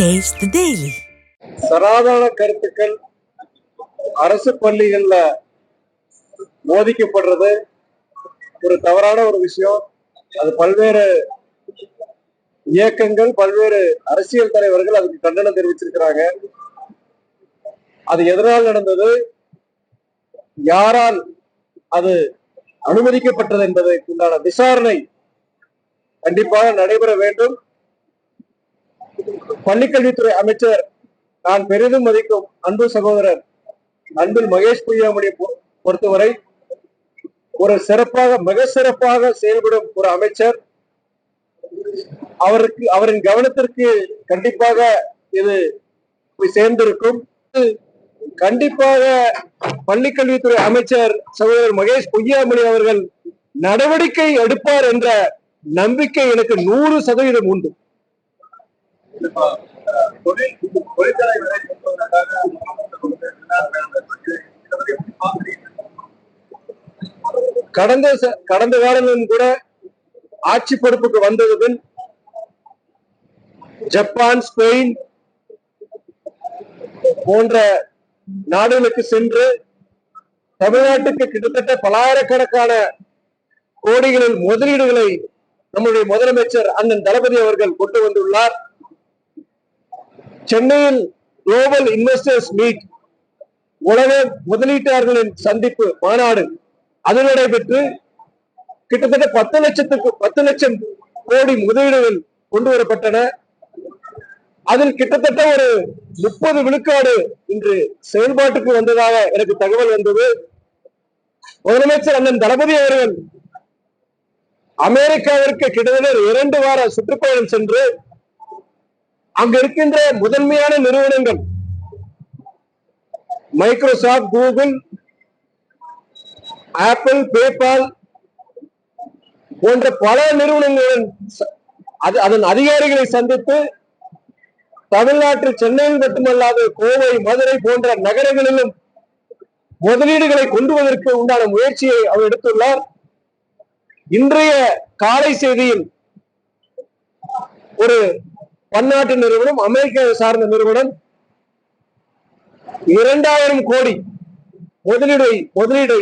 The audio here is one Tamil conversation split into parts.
டேஸ்ட் டெய்லி சராதான கருத்துக்கள் அரசு பள்ளிகள்ல போதிக்கப்படுறது ஒரு தவறான ஒரு விஷயம். அது பல்வேறு இயக்கங்கள் பல்வேறு அரசியல் தலைவர்கள் அதுக்கு கண்டனம் தெரிவிச்சிருக்கிறாங்க. அது எதனால் நடந்தது? யாரால் அது அனுமதிக்கப்பட்டது என்பதற்குண்டான விசாரணை கண்டிப்பாக நடைபெற வேண்டும். பள்ளிக்கல்வித்துறை அமைச்சர் நான் பெரிதும் மதிக்கும் அன்பு சகோதரர் அன்பில் மகேஷ் பொய்யாமொழியை பொறுத்தவரை ஒரு சிறப்பாக மிக சிறப்பாக செயல்படும் ஒரு அமைச்சர். அவருக்கு அவரின் கவனத்திற்கு கண்டிப்பாக இது போய் சேர்ந்திருக்கும். கண்டிப்பாக பள்ளிக்கல்வித்துறை அமைச்சர் சகோதரர் மகேஷ் பொய்யாமொழி அவர்கள் நடவடிக்கை எடுப்பார் என்ற நம்பிக்கை எனக்கு நூறு சதவீதம் உண்டு. கடந்த கடந்த காலங்களிலும் கூட ஆட்சி பொறுப்புக்கு வந்தது பின் ஜப்பான் ஸ்பெயின் போன்ற நாடுகளுக்கு சென்று தமிழ்நாட்டுக்கு கிட்டத்தட்ட பலாயிரக்கணக்கான கோடிகளில் முதலீடுகளை நம்முடைய முதலமைச்சர் அண்ணன் தளபதி அவர்கள் கொண்டு வந்துள்ளார். சென்னையில் குளோபல் இன்வெஸ்டர்ஸ் மீட் உலக முதலீட்டாளர்களின் சந்திப்பு மாநாடு. அது நடைபெற்று கிட்டத்தட்ட பத்து லட்சத்துக்கு பத்து லட்சம் கோடி முதலீடுகள் கொண்டு வரப்பட்டன. அதில் கிட்டத்தட்ட ஒரு முப்பது விழுக்காடு இன்று செயல்பாட்டுக்கு வந்ததாக எனக்கு தகவல் வந்தது. முதலமைச்சர் அண்ணன் தளபதி அவர்கள் அமெரிக்காவிற்கு கிட்டத்தட்ட இரண்டு வார சுற்றுப்பயணம் சென்று அங்க இருக்கின்ற முதன்மையான நிறுவனங்கள் மைக்ரோசாப்ட் கூகுள் ஆப்பிள் பேபால் போன்ற பல நிறுவனங்களுடன் அது அதன் அதிகாரிகளை சந்தித்து தமிழ்நாட்டில் சென்னையில் மட்டுமல்லாது கோவை மதுரை போன்ற நகரங்களிலும் முதலீடுகளை கொண்டுவதற்கு உண்டான முயற்சியை அவர் எடுத்துள்ளார். இன்றைய காலை செய்தியில் ஒரு பன்னாட்டு நிறுவனம் அமெரிக்காவை சார்ந்த நிறுவனம். இரண்டாயிரம் கோடி முதலீடை முதலீடை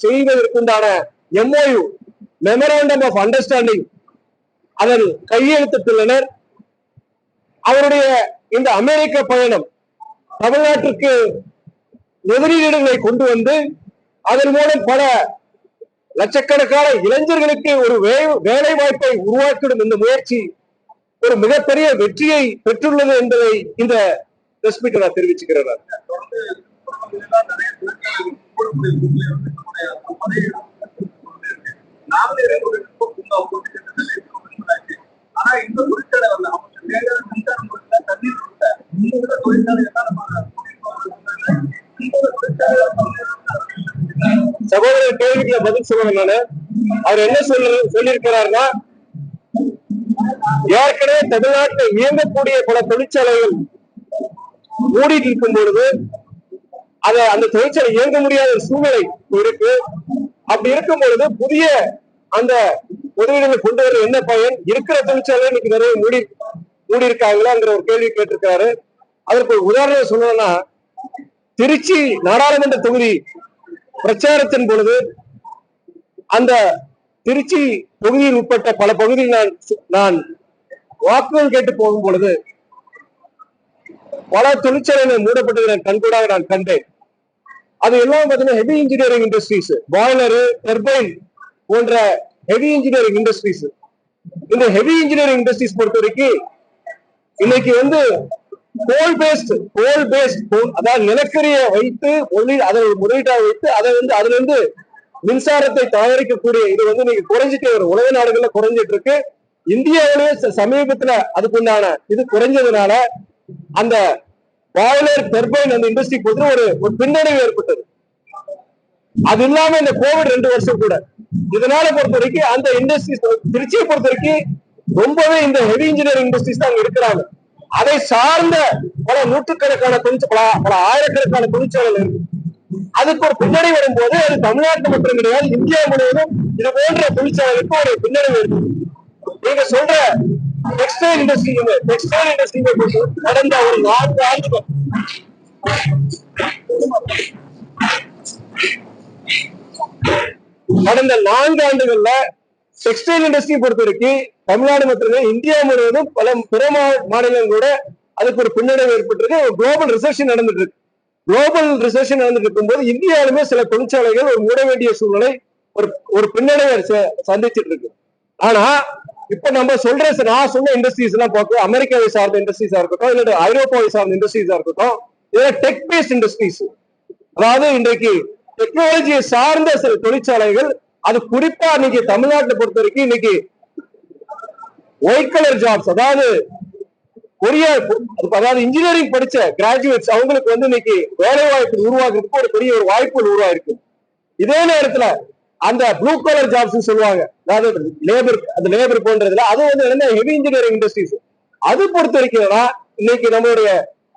செய்வதற்குண்டான எம்ஓயு மெமராண்டம் ஆஃப் அண்டர்ஸ்டாண்டிங் அதில் கையெழுத்திட்டுள்ளனர். அவருடைய இந்த அமெரிக்க பயணம் தமிழ்நாட்டிற்கு முதலீடுகளை கொண்டு வந்து அதன் மூலம் பல லட்சக்கணக்கான இளைஞர்களுக்கு ஒரு வே- வேலை வாய்ப்பை உருவாக்கிடும் இந்த முயற்சி ஒரு மிகப்பெரிய வெற்றியை பெற்றுள்ளது என்பதை இந்த பிரஸ் மீட்டை நான் தெரிவிச்சுக்கிறேன் தொடர்ந்து நிறைய ஒரு ஆனா இந்த தண்ணீர் இந்த சகோதரர் கேள்விகளை பதில் சொல்லுவேன் நானு. அவர் என்ன சொல்ல சொல்லியிருக்கிறாருன்னா ஏற்கனவே தமிழ்நாட்டில் இயங்கக்கூடிய பல தொழிற்சாலைகள் மூடிட்டு இருக்கும் பொழுது அதை அந்த தொழிற்சாலை இயங்க முடியாத சூழ்நிலை இருக்கு. அப்படி இருக்கும் பொழுது புதிய அந்த உதவிகளை கொண்டு வர என்ன பயன்? இருக்கிற தொழிற்சாலை இன்னைக்கு நிறைய மூடி மூடி இருக்காங்களாங்கிற ஒரு கேள்வி கேட்டிருக்காரு அதற்கு ஒரு உதாரணம் சொல்லணும்னா திருச்சி நாடாளுமன்ற தொகுதி பிரச்சாரத்தின் பொழுது அந்த திருச்சி தொகுதியில் உட்பட்ட பல பகுதியில் நான் நான் வாக்குகள் கேட்டு போகும் பொழுது பல தொழிற்சாலைகள் மூடப்பட்டதை கண்கூடாக நான் கண்டேன். அது எல்லாம் பார்த்தீங்கன்னா heavy engineering industries boiler turbine போன்ற ஹெவி இன்ஜினியரிங் இண்டஸ்ட்ரீஸ் இந்த ஹெவி இன்ஜினியரிங் இண்டஸ்ட்ரீஸ் பொறுத்த வரைக்கும் இன்னைக்கு வந்து கோல் பேஸ்ட் கோல் பேஸ்ட் அதாவது நிலக்கரியை வைத்து முதலீடு அதை முதலீட்டாக வைத்து அதை வந்து அதுல இருந்து மின்சாரத்தை தயாரிக்கக்கூடிய இது வந்து நீங்க குறைஞ்சிட்டு வரும். உலக நாடுகள்ல குறைஞ்சிட்டு இருக்கு. இந்தியாவிலேயே சமீபத்துல அதுக்குண்டான இது குறைஞ்சதுனால அந்த பாய்லர் டர்பைன் அந்த இண்டஸ்ட்ரி பொறுத்து ஒரு ஒரு பின்னடைவு ஏற்பட்டது. அது இல்லாம இந்த கோவிட் ரெண்டு வருஷம் கூட. இதனால பொறுத்த வரைக்கும் அந்த இண்டஸ்ட்ரீஸ் திருச்சியை பொறுத்த வரைக்கும் ரொம்பவே இந்த ஹெவி இன்ஜினியரிங் இண்டஸ்ட்ரீஸ் தான் இருக்கிறாங்க. அதை சார்ந்த பல நூற்றுக்கணக்கான தொழிற்சா பல பல ஆயிரக்கணக்கான தொழிற்சாலைகள் இருக்கு. அதுக்கு ஒரு பின்னடை வரும்போது அது தமிழ்நாட்டு மட்டும் கிடையாது இந்தியா முழுவதும் இது போன்ற தொழிற்சாலைகளுக்கு ஒரு பின்னடைவு இருக்கு நீங்க சொல்ற டெக்ஸ்டைல் இண்டஸ்ட்ரி டெக்ஸ்டைல் இண்டஸ்ட்ரி கடந்த ஒரு நான்கு ஆண்டுகள். கடந்த நான்கு ஆண்டுகள்ல டெக்ஸ்டைல் இண்டஸ்ட்ரி பொறுத்த வரைக்கும் தமிழ்நாடு மட்டுமே இந்தியா முழுவதும் பல பிற மாநிலங்கள் மாநிலங்களோட அதுக்கு ஒரு பின்னடைவு ஏற்பட்டிருக்கு. ஒரு குளோபல் ரிசர்ஷன் நடந்துட்டு இருக்கு குளோபல் ரிசர்ஷன் நடந்துட்டு இருக்கும்போது இந்தியாவிலுமே சில தொழிற்சாலைகள் ஒரு மூட வேண்டிய சூழ்நிலை ஒரு ஒரு பின்னடைவை ச- சந்திச்சிட்டு இருக்கு ஆனா இப்ப நம்ம சொல்ற நான் சொன்ன இண்டஸ்ட்ரீஸ் எல்லாம் பார்க்க அமெரிக்காவை சார்ந்த இண்டஸ்ட்ரீஸா இருக்கட்டும் இல்லாட்டி ஐரோப்பாவை சார்ந்த இண்டஸ்ட்ரீஸா இருக்கட்டும் இல்ல டெக் பேஸ்ட் இண்டஸ்ட்ரீஸ் அதாவது இன்றைக்கு டெக்னாலஜியை சார்ந்த சில தொழிற்சாலைகள் அது குறிப்பா இன்னைக்கு தமிழ்நாட்டை பொறுத்த வரைக்கும் இன்னைக்கு ஒயிட் கலர் ஜாப்ஸ் அதாவது பெரிய அதாவது இன்ஜினியரிங் படிச்ச கிராஜுவேட்ஸ் அவங்களுக்கு வந்து இன்னைக்கு வேலை வாய்ப்பு உருவாக்குறதுக்கு ஒரு பெரிய ஒரு வாய்ப்புகள் உருவாயிருக்கு. இதே நேரத்துல அந்த ப்ளூ கலர் ஜாப்ஸ் சொல்லுவாங்க. அதாவது லேபர் அந்த லேபர் போன்றதுல அது வந்து என்ன ஹெவி இன்ஜினியரிங் இண்டஸ்ட்ரீஸ் அது பொறுத்த வரைக்கும்னா இன்னைக்கு நம்மளுடைய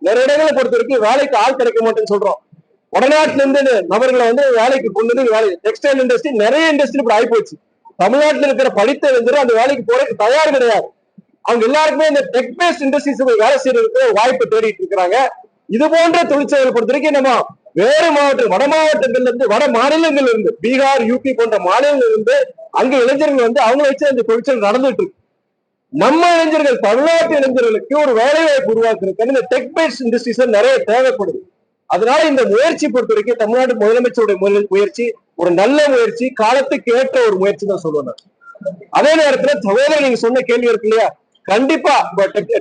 நிறைய இடங்களை பொறுத்த வரைக்கும் வேலைக்கு ஆள் கிடைக்க மாட்டேன்னு சொல்றோம். வடநாட்டுல இருந்து நபர்களை வந்து வேலைக்கு கொண்டு வந்து வேலை டெக்ஸ்டைல் இண்டஸ்ட்ரி நிறைய இண்டஸ்ட்ரி இப்படி ஆயிப்போச்சு. தமிழ்நாட்டில் இருக்கிற படித்த இளைஞர் அந்த வேலைக்கு போறதுக்கு தயார் கிடையாது. அவங்க எல்லாருக்குமே இந்த டெக் பேஸ்ட் இண்டஸ்ட்ரீஸ் வேலை செய்யறதுக்கு வாய்ப்பு தேடிட்டு இருக்கிறாங்க. இது போன்ற தொழிற்சாலைகளை பொறுத்த வரைக்கும் நம்ம வேறு மாவட்டம் வட மாவட்டங்கள்ல இருந்து வட மாநிலங்கள்ல இருந்து பீகார் யூபி போன்ற மாநிலங்கள்ல இருந்து அங்க இளைஞர்கள் வந்து அவங்கள வச்சு அந்த தொழிற்சல் நடந்துட்டு இருக்கு. நம்ம இளைஞர்கள் தமிழ்நாட்டு இளைஞர்களுக்கு ஒரு வேலை வாய்ப்பு உருவாக்குறதுக்கு இந்த டெக் பேஸ் இண்டஸ்ட்ரீஸ் நிறைய தேவைப்படுது. அதனால இந்த முயற்சி பொறுத்த வரைக்கும் தமிழ்நாட்டு முதலமைச்சருடைய முயற்சி ஒரு நல்ல முயற்சி காலத்துக்கு ஏற்ற ஒரு முயற்சி தான் சொல்லுவேன் அதே நேரத்துல சகோதரர் நீங்க சொன்ன கேள்வி இருக்கு இல்லையா? கண்டிப்பா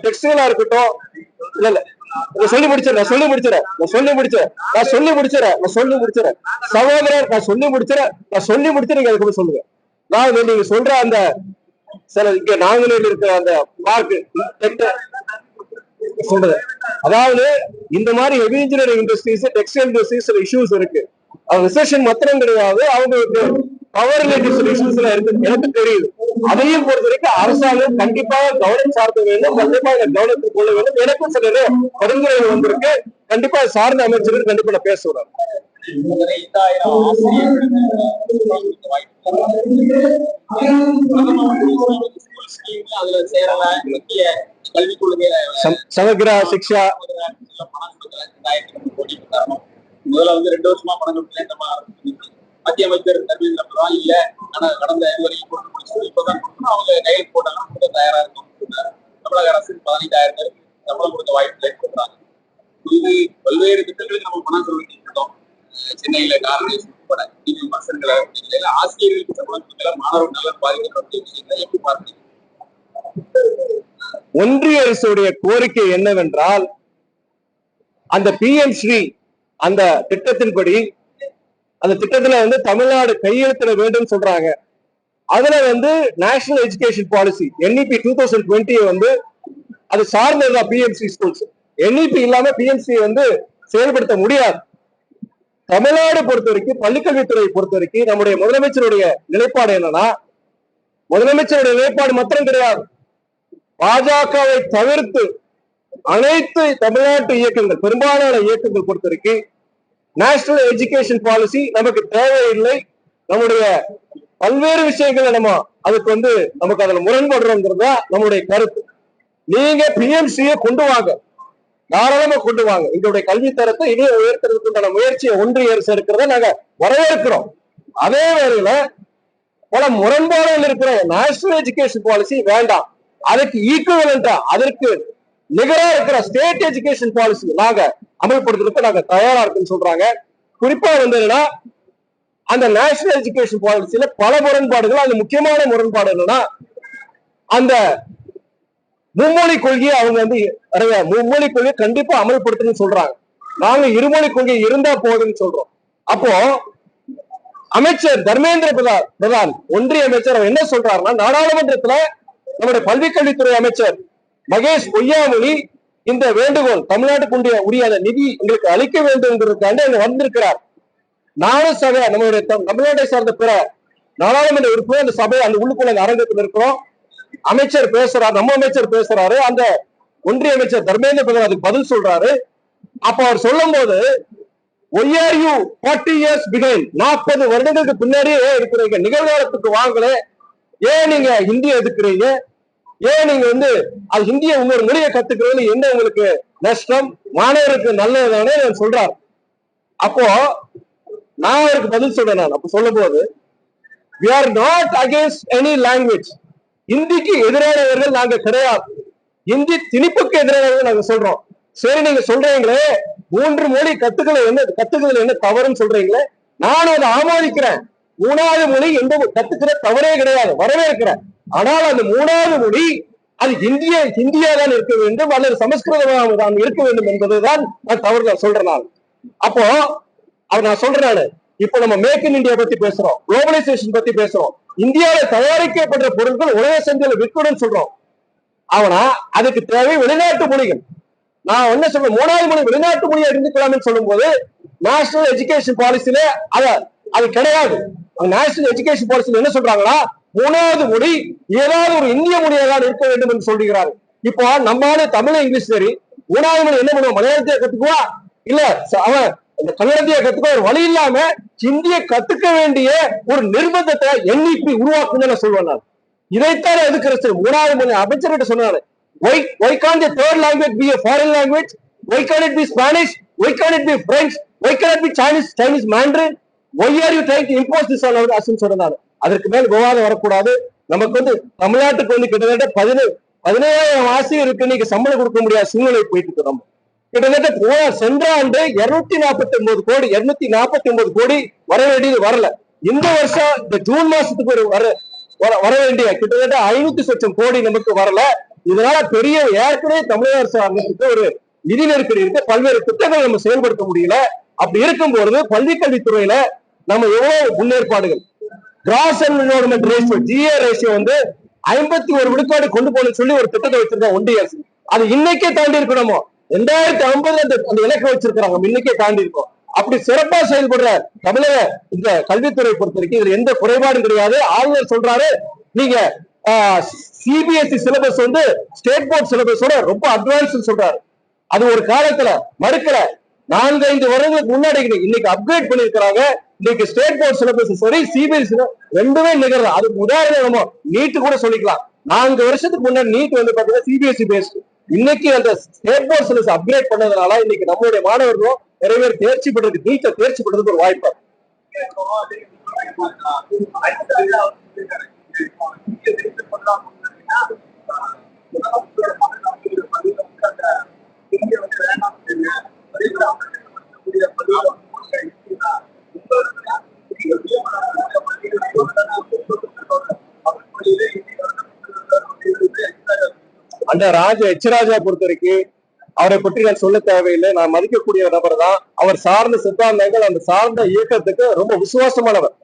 டெக்ஸ்டைலா இருக்கட்டும் இல்ல இல்ல சொல்லி முடிச்சிடறேன் நான் சொல்லி முடிச்சிடறேன் நான் சொல்லி முடிச்சிடறேன் நான் சொல்லி முடிச்சிடறேன் நான் சொல்லி முடிச்சிடறேன். சகோதரர் நான் சொல்லி முடிச்சிடறேன் நான் சொல்லி முடிச்சு நீங்க அதுக்கு சொல்லுங்க. நான் நீங்க சொல்ற அந்த சில இங்க நாங்களே இருக்கிற அந்த மார்க் சொல்றது. அதாவது இந்த மாதிரி heavy engineering industries textile industries issues இருக்கு. அது ரிசெஷன் மாத்திரம் கிடையாது. அவங்களுக்கு பவர் ரிலேட்டிவ் சில இஷ்யூஸ் எல்லாம் இருக்கு எனக்கு தெரியுது. அதையும் பொறுத்த வரைக்கும் அரசாங்கம் கண்டிப்பாக கவனம் சார்த்த வேண்டும் கண்டிப்பா இதை கவனத்தில் கொள்ள வேண்டும். எனக்கும் சில பரிந்துரைகள் வந்திருக்கு. கண்டிப்பா சார்ந்த அமைச்சர்கள் கண்டிப்பா நான் பேச வாய்ப்பு அதுல சிக்ஷா. முதல்ல வந்து ரெண்டு வருஷமா பணம் கொடுக்கல மத்திய அமைச்சர் தர்மேந்திர பிரதான் இல்ல. ஆனா கடந்த இது வரைக்கும் கொண்டு முடிச்சு இப்பதான் கொடுக்கணும். அவங்க கையெழுத்து போட்டாங்கன்னா கொடுக்க தயாரா இருக்கும் தமிழக அரசு பதினைந்தாயிரம் பேருக்கு சம்பளம் கொடுக்க வாய்ப்பு இல்லை கொடுக்குறாங்க இது பல்வேறு திட்டங்களுக்கு நம்ம பணம் சொல்லிட்டோம் சென்னையில காரணம் உட்பட இது விமர்சனங்களை நிலையில ஆசிரியர்களுக்கு சம்பளம் கொடுக்கல. மாணவர்கள் நலன் பாதிக்கப்பட்ட விஷயங்களை எப்படி பார்க்கிறீங்க ஒன்றிய அரசுடைய கோரிக்கை என்னவென்றால் அந்த பிஎம் ஸ்ரீ அந்த திட்டத்தின்படி அந்த திட்டத்துல வந்து தமிழ்நாடு கையெழுத்திட வேண்டும் சொல்றாங்க. அதுல வந்து national education policy NEP two thousand டுவெண்ட்டியை வந்து அது சார்ந்ததுதான் பிஎம்சி ஸ்கூல்ஸ் என்இபி இல்லாம பிஎம்சி வந்து செயல்படுத்த முடியாது. தமிழ்நாடு பொறுத்த வரைக்கும் பள்ளிக்கல்வித்துறை பொறுத்த வரைக்கும் நம்முடைய முதலமைச்சருடைய நிலைப்பாடு என்னன்னா முதலமைச்சருடைய நிலைப்பாடு மாத்திரம் கிடையாது. பாஜகவை தவிர்த்து அனைத்து தமிழ்நாட்டு இயக்கங்கள் பெரும்பாலான இயக்கங்கள் பொறுத்த வரைக்கும் நேஷனல் எஜுகேஷன் பாலிசி நமக்கு தேவையில்லை. நம்முடைய பல்வேறு விஷயங்களை நம்ம அதுக்கு வந்து நமக்கு அதுல முரண்படுறோங்கிறது தான் நம்முடைய கருத்து. நீங்க பிஎம்சியை கொண்டு வாங்க. தாராளமா கொண்டு வாங்க. எங்களுடைய கல்வி தரத்தை இனியும் உயர்த்துறதுக்குண்டான முயற்சியை ஒன்றிய அரசு இருக்கிறத நாங்க வரவேற்கிறோம். அதே வேளையில பல முரண்பாடுகள் இருக்கிற நேஷனல் எஜுகேஷன் பாலிசி வேண்டாம். அதுக்கு ஈக்குவலண்டா அதற்கு நிகரா இருக்கிற ஸ்டேட் எஜுகேஷன் பாலிசி நாங்க அமல்படுத்துறதுக்கு நாங்க தயாரா இருக்குன்னு சொல்றாங்க. குறிப்பா வந்து என்னன்னா அந்த நேஷனல் எஜுகேஷன் பாலிசியில பல முரண்பாடுகள் அது முக்கியமான முரண்பாடு என்னன்னா அந்த மும்மொழி கொள்கையை அவங்க வந்து மும்மொழி கொள்கையை கண்டிப்பா அமல்படுத்தணும்னு சொல்றாங்க. நாங்க இருமொழி கொள்கை இருந்தா போதும்னு சொல்றோம். அப்போ அமைச்சர் தர்மேந்திர பிரதான் பிரதான் ஒன்றிய அமைச்சர் அவர் என்ன சொல்றாருன்னா நாடாளுமன்றத்துல நம்முடைய பள்ளிக்கல்வித்துறை அமைச்சர் மகேஷ் பொய்யாமொழி இந்த வேண்டுகோள் தமிழ்நாட்டுக்குண்டிய உரிய அந்த நிதி எங்களுக்கு அளிக்க வேண்டும்ங்கிறதுக்காண்டி அங்க வந்திருக்கிறார். நானும் சபை நம்மளுடைய தமிழ்நாட்டை சார்ந்த பிற நாடாளுமன்ற உறுப்பினர் அந்த சபை அந்த உள்ளுக்குள்ள அரங்கத்தில் இருக்கிறோம் அமைச்சர் பேசுறாரு நம்ம அமைச்சர் பேசுறாரு அந்த ஒன்றிய அமைச்சர் தர்மேந்திர பிரதான் அதுக்கு பதில் சொல்றாரு. அப்ப அவர் சொல்லும் போது யூ ஃபார்ட்டி இயர்ஸ் பிகைன் நாற்பது வருடங்களுக்கு பின்னாடியே இருக்கிறீங்க நிகழ்காலத்துக்கு வாங்கல. ஏன் நீங்க ஹிந்தி எதுக்குறீங்க ஏன் நீங்க வந்து அது ஹிந்தியை இன்னொரு மொழியை கத்துக்கிறது என்ன உங்களுக்கு நஷ்டம்? மாணவருக்கு நல்லதுதானே நான் சொல்றாரு. அப்போ நான் அவருக்கு பதில் சொல்றேன் நான். அப்ப சொல்லும் போது we are not against any language ஹிந்திக்கு எதிரானவர்கள் நாங்க கிடையாது. இந்தி திணிப்புக்கு எதிரானவர்கள் நாங்க சொல்றோம். சரி நீங்க சொல்றீங்களே. மூன்று மொழி கத்துக்கல என்ன கத்துக்கிறதுல என்ன தவறுன்னு சொல்றீங்களே? நானும் அதை ஆமோதிக்கிறேன். மூணாவது மொழி எந்த கத்துக்கிற தவறே கிடையாது. வரவேற்கிறேன். ஆனால் அந்த மூணாவது மொழி அது இந்திய இந்தியா தான் இருக்க வேண்டும் அல்லது சமஸ்கிருதமாக தான் இருக்க வேண்டும் என்பதுதான் நான் தவறு நான் சொல்றேன் நான் அப்போ அவர் நான் சொல்றேன் நான் இப்போ நம்ம மேக் இன் இந்தியா பத்தி பேசுறோம் குளோபலைசேஷன் பத்தி பேசுறோம். இந்தியாவில் தயாரிக்கப்படுற பொருட்கள் உலக சந்தையில விற்கணும்னு சொல்றோம். ஆனா அதுக்கு தேவை வெளிநாட்டு மொழிகள். நான் என்ன சொல்றேன் மூணாவது மொழி வெளிநாட்டு மொழியை அறிந்துக்கலாம்னு சொல்லும் போது நேஷனல் எஜுகேஷன் பாலிசியில அத அது கிடையாது. நேஷனல் எஜுகேஷன் பாலிசியில என்ன சொல்றாங்கன்னா மூணாவது மொழி ஏதாவது ஒரு இந்திய மொழியாக இருக்க வேண்டும் என்று சொல்கிறாரு இப்போ நம்மளால தமிழ் இங்கிலீஷ் சரி மூணாவது மொழி என்ன பண்ணுவோம்? மலையாளத்தையே கத்துக்குவா? இல்ல அவன் இந்த கன்னடத்தையே கத்துக்க ஒரு வழி இல்லாம ஹிந்திய கத்துக்க வேண்டிய ஒரு நிர்பந்தத்தை என்இபி உருவாக்குன்னு நான் சொல்லுவேன் நான் இதைத்தான் எதுக்குறது மூணாவது மொழி அமைச்சர்கிட்ட சொன்னாரு. Why why can the third language be a foreign language why can it be Spanish why can it be French why can it be Chinese Chinese Mandarin why are you trying to impose this on அசுன்னு சொன்னாரு. அதற்கு மேல் விவாதம் வரக்கூடாது. நமக்கு வந்து தமிழ்நாட்டுக்கு வந்து கிட்டத்தட்ட பதினேழு பதினேழாயிரம் ஆசிரியர் இருக்கு. இன்னைக்கு சம்பளம் கொடுக்க முடியாத சூழ்நிலை போயிட்டு இருக்கு நம்ம. கிட்டத்தட்ட போன சென்ற ஆண்டு இருநூத்தி நாற்பத்தி ஒன்பது கோடி இருநூத்தி நாற்பத்தி ஒன்பது கோடி வர வேண்டியது வரல. இந்த வருஷம் இந்த ஜூன் மாசத்துக்கு ஒரு வர வர- வேண்டிய கிட்டத்தட்ட ஐநூத்தி சொச்சம் கோடி நமக்கு வரல. இதனால பெரிய ஏற்கனவே தமிழக அரசாங்கத்துக்கு ஒரு நிதி நெருக்கடி இருக்கு. பல்வேறு திட்டங்களை நம்ம செயல்படுத்த முடியல. அப்படி இருக்கும்போது பள்ளி கல்வித்துறையில நம்ம எவ்வளவு முன்னேற்பாடுகள் gross environment ratio GA ratio வந்து ஐம்பத்தி ஒரு விழுக்காடு கொண்டு போகணும்னு சொல்லி ஒரு திட்டத்தை வச்சிருக்கோம் ஒன்றிய அரசு. அது இன்னைக்கே தாண்டி இருக்கணுமோ ரெண்டாயிரத்தி ஐம்பதுல அந்த அந்த இலக்கை இன்னைக்கே தாண்டி இருக்கோம் அப்படி சிறப்பா செயல்படுற தமிழக இந்த கல்வித்துறை பொறுத்த வரைக்கும் இதுல எந்த குறைபாடும் கிடையாது. ஆளுநர் சொல்றாரு நீங்க சிபிஎஸ்இ சிலபஸ் வந்து ஸ்டேட் போர்ட் சிலபஸோட ரொம்ப அட்வான்ஸ் சொல்றாரு. அது ஒரு காலத்துல மறுக்கல. நான்கு ஐந்து வருடங்களுக்கு முன்னாடி இன்னைக்கு- இன்னைக்கு அப்கிரேட் பண்ணிருக்கிறாங்க இன்னைக்கு ஸ்டேட் போர்ட் சிலபஸ் சரி சிபிஎஸ்சி ரெண்டுமே நிகழ்றது அதுக்கு உதாரணம் நம்ம நீட்டு கூட சொல்லிக்கலாம். நான்கு வருஷத்துக்கு முன்னாடி நீட் வந்து பாத்தீங்கன்னா சிபிஎஸ்சி பேஸ்ட் இன்னைக்கு அந்த ஸ்டேட் போர்ட் சிலபஸ் அப்கிரேட் பண்ணதுனால இன்னைக்கு நம்மளுடைய மாணவர்களும் நிறைய பேர் தேர்ச்சி பெறதுக்கு நீட்டை தேர்ச்சி பெறதுக்கு ஒரு வாய்ப்பு. இருக்கு. அந்த ராஜ எச்ராஜா பொறுத்த வரைக்கும் அவரை பற்றி நான் சொல்ல தேவையில்லை. நான் மதிக்கக்கூடிய நபர் தான் அவர் சார்ந்த சித்தாந்தங்கள் அந்த சார்ந்த இயக்கத்துக்கு ரொம்ப விசுவாசமானவர்.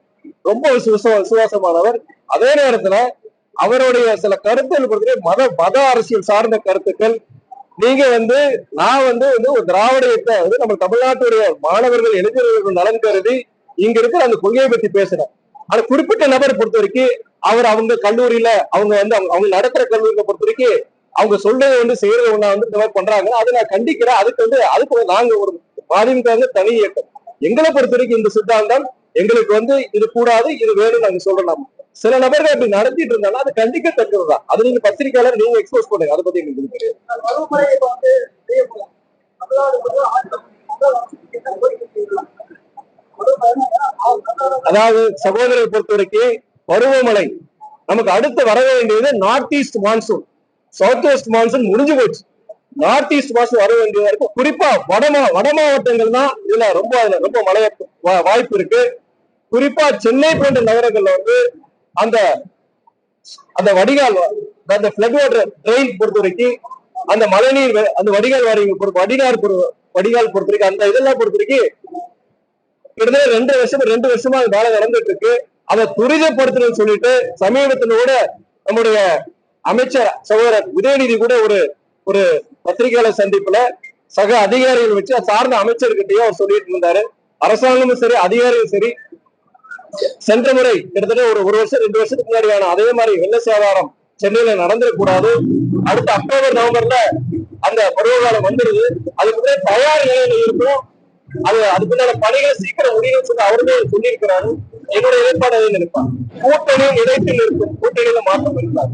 ரொம்ப விசுவாசமானவர். அதே நேரத்துல அவருடைய சில கருத்துகள் பொறுத்தவரை மத மத அரசியல் சார்ந்த கருத்துக்கள். நீங்க வந்து நான் வந்து வந்து ஒரு திராவிட வந்து நம்ம தமிழ்நாட்டுடைய மாணவர்கள் இளைஞர்கள் நலன் கருதி இங்க இருக்கிற அந்த கொள்கையை பத்தி பேசுறேன். ஆனா குறிப்பிட்ட நபர் பொறுத்த வரைக்கும் அவர் அவங்க கல்லூரியில அவங்க வந்து அவங்க அவங்க நடத்துற கல்லூரியை பொறுத்த வரைக்கும் அவங்க சொல்றதை வந்து செய்யறது ஒண்ணா வந்து இந்த மாதிரி பண்றாங்க அதை நான் கண்டிக்கிறேன். அதுக்கு வந்து அதுக்கு நாங்க ஒரு பாதிமுக தனி இயக்கம். எங்களை பொறுத்த வரைக்கும் இந்த சித்தாந்தம் எங்களுக்கு வந்து இது கூடாது இது வேணும்னு நாங்க சொல்றோம் சில நபர்கள் அப்படி நடத்திட்டு இருந்தாங்கன்னா அது கண்டிக்கத்தக்கது தான். அது நீங்க பத்திரிக்கையாளர் நீங்க எக்ஸ்போஸ் பண்ணுங்க. அதை பத்தி எங்களுக்கு தெரியாது. அதாவது சகோதரரை பொறுத்த வரைக்கும் பருவமழை. நமக்கு அடுத்து வர வேண்டியது north east monsoon south west monsoon முடிஞ்சு போச்சு. நார்த் ஈஸ்ட் மாசம் வர வேண்டியதா இருக்கும் குறிப்பா வடமா வட மாவட்டங்கள் தான் இதுல ரொம்ப ரொம்ப மழைய வா- வாய்ப்பு இருக்கு. குறிப்பா சென்னை போன்ற நகரங்கள்ல வந்து அந்த அந்த வடிகால் அந்த பிளட் வாட்டர் ட்ரெயின் பொறுத்த வரைக்கும் அந்த மழைநீர் அந்த வடிகால் வாரியம் பொறுத்த வடிகால் பொறு- வடிகால் பொறுத்த வரைக்கும் அந்த இதெல்லாம் பொறுத்த வரைக்கும் கிட்டத்தட்ட ரெண்டு வருஷம் ரெண்டு வருஷமா அது வேலை நடந்துட்டு இருக்கு. அதை துரிதப்படுத்தணும்னு சொல்லிட்டு சமீபத்துல கூட நம்முடைய அமைச்சர் சகோதரர் உதயநிதி கூட ஒரு ஒரு பத்திரிகையாளர் சந்திப்புல சக அதிகாரிகள் வச்சு சார்ந்த அமைச்சர்கிட்டயும் அவர் சொல்லிட்டு இருந்தாரு. அரசாங்கமும் சரி அதிகாரியும் சரி. சென்ற முறை கிட்டத்தட்ட ஒரு ஒரு வருஷம் ரெண்டு வருஷத்துக்கு முன்னாடியான அதே மாதிரி வெள்ள சேதாரம் சென்னையில நடந்துடக்கூடாது. அடுத்த அக்டோபர் நவம்பர்ல அந்த பருவகாலம் வந்துருது. அதுக்கு தயார் நிலையில இருக்கும். அது அதுக்குண்டான பணிகளை சீக்கிரம் முடியும்னு சொல்லி அவருமே சொல்லியிருக்கிறாரு. என்னோட ஏற்பாடு நினைப்பார். கூட்டணியும் இணைப்பில் இருக்கும். கூட்டணியில மாற்றம் இருக்காது.